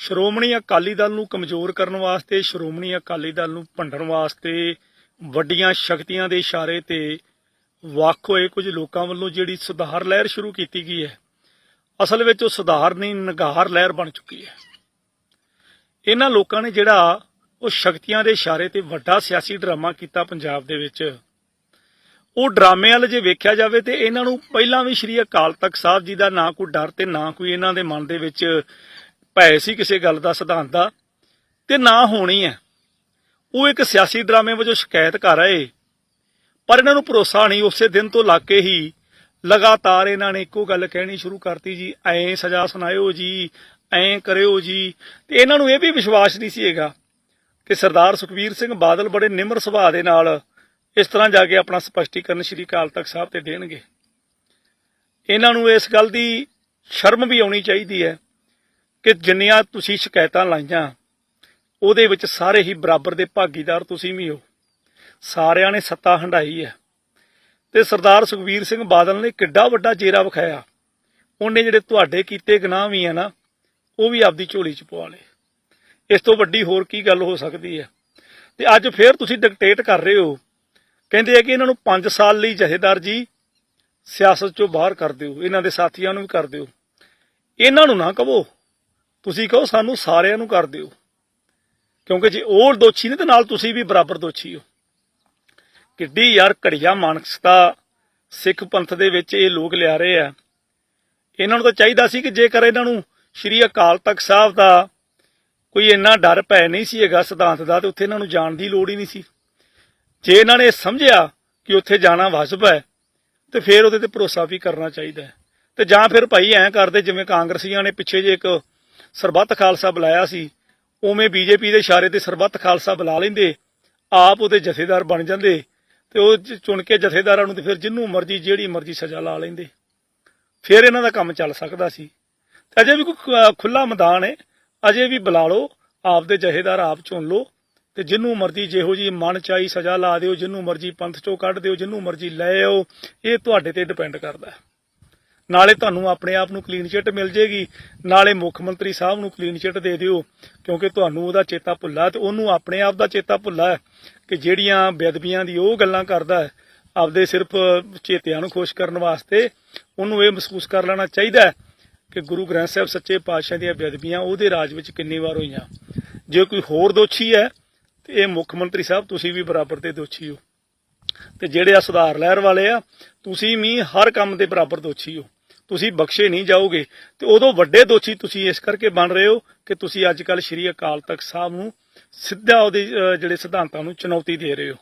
ਸ਼੍ਰੋਮਣੀ ਅਕਾਲੀ ਦਲ ਨੂੰ ਕਮਜ਼ੋਰ ਕਰਨ ਵਾਸਤੇ, ਸ਼੍ਰੋਮਣੀ ਅਕਾਲੀ ਦਲ ਨੂੰ ਭੰਡਣ ਵਾਸਤੇ ਵੱਡੀਆਂ ਸ਼ਕਤੀਆਂ ਦੇ ਇਸ਼ਾਰੇ ਤੇ ਵੱਖ ਹੋਏ ਕੁਝ ਲੋਕਾਂ ਵੱਲੋਂ ਜਿਹੜੀ ਸੁਧਾਰ ਲਹਿਰ ਸ਼ੁਰੂ ਕੀਤੀ ਗਈ ਹੈ, ਅਸਲ ਵਿੱਚ ਉਹ ਸੁਧਾਰ ਨਹੀਂ ਨਗਾਰ ਲਹਿਰ ਬਣ ਚੁੱਕੀ ਹੈ। ਇਹਨਾਂ ਲੋਕਾਂ ਨੇ ਜਿਹੜਾ ਉਹ ਸ਼ਕਤੀਆਂ ਦੇ ਇਸ਼ਾਰੇ ਤੇ ਵੱਡਾ ਸਿਆਸੀ ਡਰਾਮਾ ਕੀਤਾ ਪੰਜਾਬ ਦੇ ਵਿੱਚ। ਉਹ ਡਰਾਮੇ ਵਾਲ ਜੇ ਵੇਖਿਆ ਜਾਵੇ ਤੇ ਇਹਨਾਂ ਨੂੰ ਪਹਿਲਾਂ ਵੀ ਸ਼੍ਰੀ ਅਕਾਲ ਤਖਤ ਸਾਹਿਬ ਜੀ ਦਾ ਨਾ ਕੋਈ ਡਰ ਤੇ ਨਾ ਕੋਈ ਇਹਨਾਂ ਦੇ ਮਨ ਦੇ ਵਿੱਚ ਭੈ ਸੀ ਕਿਸੇ ਗੱਲ ਦਾ ਸਿਧਾਂਤ ਦਾ, ਤੇ ਨਾ ਹੋਣੀ ਹੈ ਉਹ ਇੱਕ ਸਿਆਸੀ ਡਰਾਮੇ ਵਜੋਂ ਸ਼ਿਕਾਇਤ ਕਰ ਆਏ। ਪਰ ਇਹਨਾਂ ਨੂੰ ਭਰੋਸਾ ਨਹੀਂ, ਉਸੇ ਦਿਨ ਤੋਂ ਲਾ ਕੇ ਹੀ ਲਗਾਤਾਰ ਇਹਨਾਂ ਨੇ ਇੱਕੋ ਗੱਲ ਕਹਿਣੀ ਸ਼ੁਰੂ ਕਰਤੀ ਜੀ, ਐਂ ਸਜ਼ਾ ਸੁਣਾਇਓ ਜੀ, ਐਂ ਕਰਿਓ ਜੀ। ਤੇ ਇਹਨਾਂ ਨੂੰ ਇਹ ਵੀ ਵਿਸ਼ਵਾਸ ਨਹੀਂ ਸੀ ਹੈਗਾ ਕਿ ਸਰਦਾਰ ਸੁਖਬੀਰ ਸਿੰਘ ਬਾਦਲ ਬੜੇ ਨਿਮਰ ਸੁਭਾਅ ਦੇ ਨਾਲ ਇਸ ਤਰ੍ਹਾਂ ਜਾ ਕੇ ਆਪਣਾ ਸਪਸ਼ਟੀਕਰਨ ਸ਼੍ਰੀ ਅਕਾਲ ਤਖਤ ਸਾਹਿਬ ਤੇ ਦੇਣਗੇ। ਇਹਨਾਂ ਨੂੰ ਇਸ ਗੱਲ ਦੀ ਸ਼ਰਮ ਵੀ ਆਉਣੀ ਚਾਹੀਦੀ ਹੈ ਕਿ ਜਿੰਨੀਆਂ ਤੁਸੀਂ ਸ਼ਿਕਾਇਤਾਂ ਲਾਈਆਂ, ਉਹਦੇ ਵਿੱਚ ਸਾਰੇ ਹੀ ਬਰਾਬਰ ਦੇ ਭਾਗੀਦਾਰ ਤੁਸੀਂ ਵੀ ਹੋ। ਸਾਰਿਆਂ ਨੇ ਸੱਤਾ ਹੰਡਾਈ ਹੈ। ਤੇ ਸਰਦਾਰ ਸੁਖਬੀਰ ਸਿੰਘ ਬਾਦਲ ਨੇ ਕਿੱਡਾ ਵੱਡਾ ਚਿਹਰਾ ਵਿਖਾਇਆ। ਉਹਨੇ ਜਿਹੜੇ ਤੁਹਾਡੇ ਕੀਤੇ ਗੁਨਾਹ ਵੀ ਆ ਨਾ, ਉਹ ਵੀ ਆਪਦੀ ਝੋਲੀ ਚ ਪਵਾ ਲਏ। ਇਸ ਤੋਂ ਵੱਡੀ ਹੋਰ ਕੀ ਗੱਲ ਹੋ ਸਕਦੀ ਹੈ? ਤੇ ਅੱਜ ਫੇਰ ਤੁਸੀਂ ਡਿਕਟੇਟ ਕਰ ਰਹੇ ਹੋ। ਕਹਿੰਦੇ ਆ ਕਿ ਇਹਨਾਂ ਨੂੰ 5 ਸਾਲ ਲਈ ਜਹੇਦਾਰ ਜੀ ਸਿਆਸਤ ਚੋਂ ਬਾਹਰ ਕਰ ਦਿਓ, ਇਹਨਾਂ ਦੇ ਸਾਥੀਆਂ ਨੂੰ ਵੀ ਕਰ ਦਿਓ। ਇਹਨਾਂ ਨੂੰ ਨਾ ਕਹੋ। ਤੁਸੀਂ ਕਹੋ ਸਾਨੂੰ ਸਾਰਿਆਂ ਨੂੰ ਕਰ ਦਿਓ। ਕਿਉਂਕਿ ਜੇ ਉਹ ਦੋਸ਼ੀ ਨੇ ਤੇ ਨਾਲ ਤੁਸੀਂ ਵੀ ਬਰਾਬਰ ਦੋਸ਼ੀ ਹੋ। ਕਿੱਡੀ ਯਾਰ ਘੜੀਆ ਮਾਨਸਿਕਤਾ ਸਿੱਖ ਪੰਥ ਦੇ ਵਿੱਚ ਇਹ ਲੋਕ ਲਿਆ ਰਹੇ ਆ। ਇਹਨਾਂ ਨੂੰ ਤਾਂ ਚਾਹੀਦਾ ਸੀ ਕਿ ਜੇਕਰ ਇਹਨਾਂ ਨੂੰ ਸ਼੍ਰੀ ਅਕਾਲ ਤਖਤ ਸਾਹਿਬ ਦਾ ਕੋਈ ਇੰਨਾ ਡਰ ਪੈ ਨਹੀਂ ਸੀ ਹੈਗਾ ਸਿਧਾਂਤ ਦਾ, ਤੇ ਉੱਥੇ ਇਹਨਾਂ ਨੂੰ ਜਾਣ ਦੀ ਲੋੜ ਹੀ ਨਹੀਂ ਸੀ। ਜੇ ਇਹਨਾਂ ਨੇ ਸਮਝਿਆ ਕਿ ਉੱਥੇ ਜਾਣਾ ਵਾਜਬ ਹੈ, ਤੇ ਫਿਰ ਉਹਦੇ ਤੇ ਭਰੋਸਾ ਵੀ ਕਰਨਾ ਚਾਹੀਦਾ ਹੈ। ਤੇ ਜਾਂ ਫਿਰ ਭਾਈ ਐਂ ਕਰਦੇ ਜਿਵੇਂ ਕਾਂਗਰਸੀਆਂ ਨੇ ਪਿੱਛੇ ਜੇ ਇੱਕ ਸਰਬੱਤ ਖਾਲਸਾ ਬੁਲਾਇਆ ਸੀ, ਉਵੇਂ ਬੀਜੇਪੀ ਦੇ ਇਸ਼ਾਰੇ ਤੇ ਸਰਬੱਤ ਖਾਲਸਾ ਬੁਲਾ ਲੈਂਦੇ, ਆਪ ਉਹਦੇ ਜਥੇਦਾਰ ਬਣ ਜਾਂਦੇ ਤੇ ਉਹ ਚੁਣ ਕੇ ਜਥੇਦਾਰਾਂ ਨੂੰ ਤੇ ਫਿਰ ਜਿੰਨੂੰ ਮਰਜ਼ੀ, ਜਿਹੜੀ ਮਰਜ਼ੀ ਸਜ਼ਾ ਲਾ ਲੈਂਦੇ। ਫਿਰ ਇਹਨਾਂ ਦਾ ਕੰਮ ਚੱਲ ਸਕਦਾ ਸੀ। ਤੇ ਅਜੇ ਵੀ ਕੋਈ ਖੁੱਲਾ ਮੈਦਾਨ ਹੈ। ਅਜੇ ਵੀ ਬੁਲਾ ਲਓ ਆਪਦੇ ਜਥੇਦਾਰ ਆਪ ਚੁਣ ਲਓ ਤੇ ਜਿੰਨੂੰ ਮਰਜ਼ੀ ਜਿਹੋ ਜੀ ਮਨ ਚਾਈ ਸਜ਼ਾ ਲਾ ਦਿਓ, ਜਿੰਨੂੰ ਮਰਜ਼ੀ ਪੰਥ ਚੋਂ ਕੱਢ ਦਿਓ, ਜਿੰਨੂੰ ਮਰਜ਼ੀ ਲੈ ਆਓ, ਇਹ ਤੁਹਾਡੇ ਤੇ ਡਿਪੈਂਡ ਕਰਦਾ ਹੈ। ਨਾਲੇ ਤੁਹਾਨੂੰ ਆਪਣੇ ਆਪ ਨੂੰ ਕਲੀਨ ਚਿੱਟ ਮਿਲ ਜੇਗੀ। ਨਾਲੇ ਮੁੱਖ ਮੰਤਰੀ ਸਾਹਿਬ ਨੂੰ ਕਲੀਨ ਚਿੱਟ ਦੇ ਦਿਓ, ਕਿਉਂਕਿ ਤੁਹਾਨੂੰ ਉਹਦਾ ਚੇਤਾ ਭੁੱਲਾ ਤੇ ਉਹਨੂੰ ਆਪਣੇ ਆਪ ਦਾ ਚੇਤਾ ਭੁੱਲਾ ਹੈ ਕਿ ਜਿਹੜੀਆਂ ਬੇਅਦਬੀਆਂ ਦੀ ਉਹ ਗੱਲਾਂ ਕਰਦਾ ਹੈ, ਆਪਦੇ ਸਿਰਫ ਚੇਤਿਆਂ ਨੂੰ ਖੁਸ਼ ਕਰਨ ਵਾਸਤੇ ਉਹਨੂੰ ਇਹ ਮਹਿਸੂਸ ਕਰ ਲੈਣਾ ਚਾਹੀਦਾ ਕਿ ਗੁਰੂ ਗ੍ਰੰਥ ਸਾਹਿਬ ਸੱਚੇ ਪਾਤਸ਼ਾਹ ਦੀਆਂ ਬੇਅਦਬੀਆਂ ਉਹਦੇ ਰਾਜ ਵਿੱਚ ਕਿੰਨੀ ਵਾਰ ਹੋਈਆਂ। ਜੇ ਕੋਈ ਹੋਰ ਦੋਸ਼ੀ ਹੈ, ਤੇ ਇਹ ਮੁੱਖ ਮੰਤਰੀ ਸਾਹਿਬ ਤੁਸੀਂ ਵੀ ਬਰਾਬਰ ਦੇ ਦੋਸ਼ੀ ਹੋ। ਤੇ ਜਿਹੜੇ ਆ ਸੁਧਾਰ ਲਹਿਰ ਵਾਲੇ ਆ, ਤੁਸੀਂ ਵੀ ਹਰ ਕੰਮ ਦੇ ਬਰਾਬਰ ਦੋਸ਼ੀ ਹੋ। ਤੁਸੀਂ ਬਖਸ਼ੇ ਨਹੀਂ ਜਾਓਗੇ, ਤੇ ਉਦੋਂ ਵੱਡੇ ਦੋਸ਼ੀ ਤੁਸੀਂ ਇਸ ਕਰਕੇ ਬਣ ਰਹੇ ਹੋ ਕਿ ਤੁਸੀਂ ਅੱਜ ਕੱਲ ਸ਼੍ਰੀ ਅਕਾਲ ਤਖਤ ਸਾਹਿਬ ਨੂੰ ਸਿੱਧਾ ਉਹਦੇ ਜਿਹੜੇ ਸਿਧਾਂਤਾਂ ਨੂੰ ਚੁਣੌਤੀ ਦੇ ਰਹੇ ਹੋ।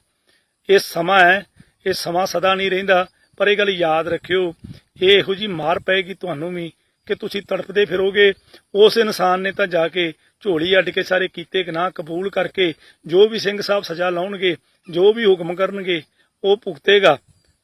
ਇਹ ਸਮਾਂ ਹੈ, ਇਹ ਸਮਾਂ ਸਦਾ ਨਹੀਂ ਰਹਿੰਦਾ, ਪਰ ਇਹ ਗੱਲ ਯਾਦ ਰੱਖਿਓ, ਇਹ ਇਹੋ ਜੀ ਮਾਰ ਪਏਗੀ ਤੁਹਾਨੂੰ ਵੀ ਕਿ ਤੁਸੀਂ ਤੜਪਦੇ ਫਿਰੋਗੇ। ਉਸ ਇਨਸਾਨ ਨੇ ਤਾਂ ਜਾ ਕੇ ਝੋਲੀ ਅੱਡ ਕੇ ਸਾਰੇ ਕੀਤੇ ਗੁਨਾਹ ਕਬੂਲ ਕਰਕੇ ਜੋ ਵੀ ਸਿੰਘ ਸਾਹਿਬ ਸਜ਼ਾ ਲਾਉਣਗੇ, ਜੋ ਵੀ ਹੁਕਮ ਕਰਨਗੇ, ਉਹ ਭੁਗਤੇਗਾ,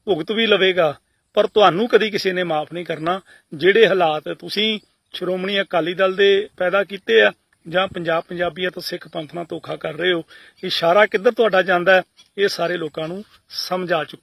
ਭੁਗਤ ਵੀ ਲਵੇਗਾ। ਪਰ ਤੁਹਾਨੂੰ ਕਦੀ ਕਿਸੇ ਨੇ ਮਾਫ ਨਹੀਂ ਕਰਨਾ, ਜਿਹੜੇ ਹਾਲਾਤ ਤੁਸੀਂ ਸ਼੍ਰੋਮਣੀ ਅਕਾਲੀ ਦਲ ਦੇ ਪੈਦਾ ਕੀਤੇ ਆ, ਜਾਂ ਪੰਜਾਬ ਪੰਜਾਬੀਅਤ ਸਿੱਖ ਪੰਥ ਨਾਲ ਧੋਖਾ ਕਰ ਰਹੇ ਹੋ ਇਸ਼ਾਰਾ ਕਿੱਧਰ ਤੁਹਾਡਾ ਜਾਂਦਾ ਇਹ ਸਾਰੇ ਲੋਕਾਂ ਨੂੰ ਸਮਝ ਆ ਚੁੱਕੀ